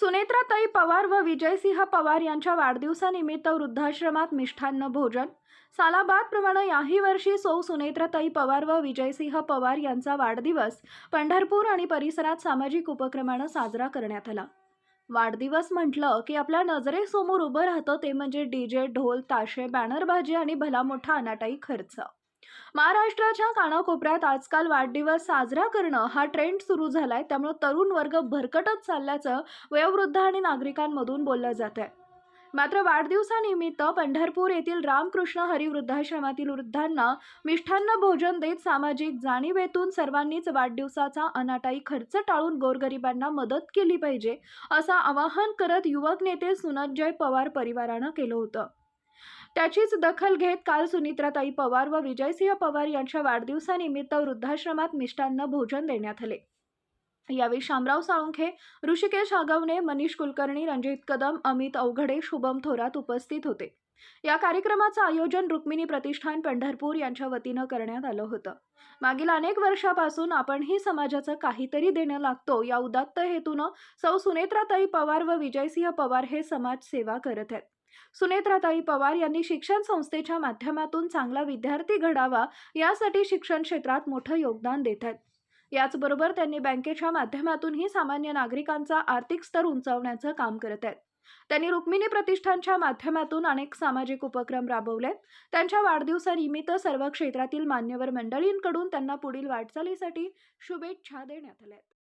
सुनेत्राताई पवार व विजयसिंह पवार यांच्या वाढदिवसानिमित्त वृद्धाश्रमात मिष्ठान्न भोजन. सालाबादप्रमाणे याही वर्षी सौ सुनेत्राताई पवार व विजयसिंह पवार यांचा वाढदिवस पंढरपूर आणि परिसरात सामाजिक उपक्रमानं साजरा करण्यात आला. वाढदिवस म्हटलं की आपल्या नजरेसमोर उभं राहतं ते म्हणजे डीजे ढोल ताशे बॅनरबाजी आणि भला मोठा अनाटाई खर्च. महाराष्ट्राच्या कानाकोपऱ्यात आजकाल वाढदिवस साजरा करणं हा ट्रेंड सुरू झालाय. त्यामुळे तरुण वर्ग भरकटत चालल्याचं वयोवृद्ध आणि नागरिकांमधून बोललं जात आहे मात्र वाढदिवसानिमित्त पंढरपूर येथील रामकृष्ण हरी वृद्धाश्रमातील वृद्धांना मिष्ठान्न भोजन देत सामाजिक जाणीवेतून सर्वांनीच वाढदिवसाचा अनाटाई खर्च टाळून गोरगरिबांना मदत केली पाहिजे असं आवाहन करत युवक नेते सुनतजय पवार परिवारानं केलं होतं. त्याचीच दखल घेत काल सुनित्राताई पवार व विजयसिंह पवार यांच्या वाढदिवसानिमित्त वृद्धाश्रमात मिष्टान्न भोजन देण्यात आले. यावेळी शामराव साळुंखे ऋषिकेश आगवणे मनीष कुलकर्णी रणजित कदम अमित अवघडे शुभम थोरात उपस्थित होते. या कार्यक्रमाचं आयोजन रुक्मिणी प्रतिष्ठान पंढरपूर यांच्या वतीनं करण्यात आलं होतं. मागील अनेक वर्षापासून आपणही समाजाचं काहीतरी देणं लागतो या उदात्त हेतूनं सौ सुनेत्राताई पवार व विजयसिंह पवार हे समाजसेवा करत आहेत. सुनेत्राताई पवार यांनी शिक्षण संस्थेच्या माध्यमातून चांगला विद्यार्थी घडावा यासाठी शिक्षण क्षेत्रात मोठं योगदान देत आहेत. याचबरोबर त्यांनी बँकेच्या माध्यमातूनही सामान्य नागरिकांचा आर्थिक स्तर उंचावण्याचं काम करत आहेत. त्यांनी रुक्मिणी प्रतिष्ठानच्या माध्यमातून अनेक सामाजिक उपक्रम राबवले त्यांच्या वाढदिवसानिमित्त सर्व क्षेत्रातील मान्यवर मंडळींकडून त्यांना पुढील वाटचालीसाठी शुभेच्छा देण्यात आल्या आहेत.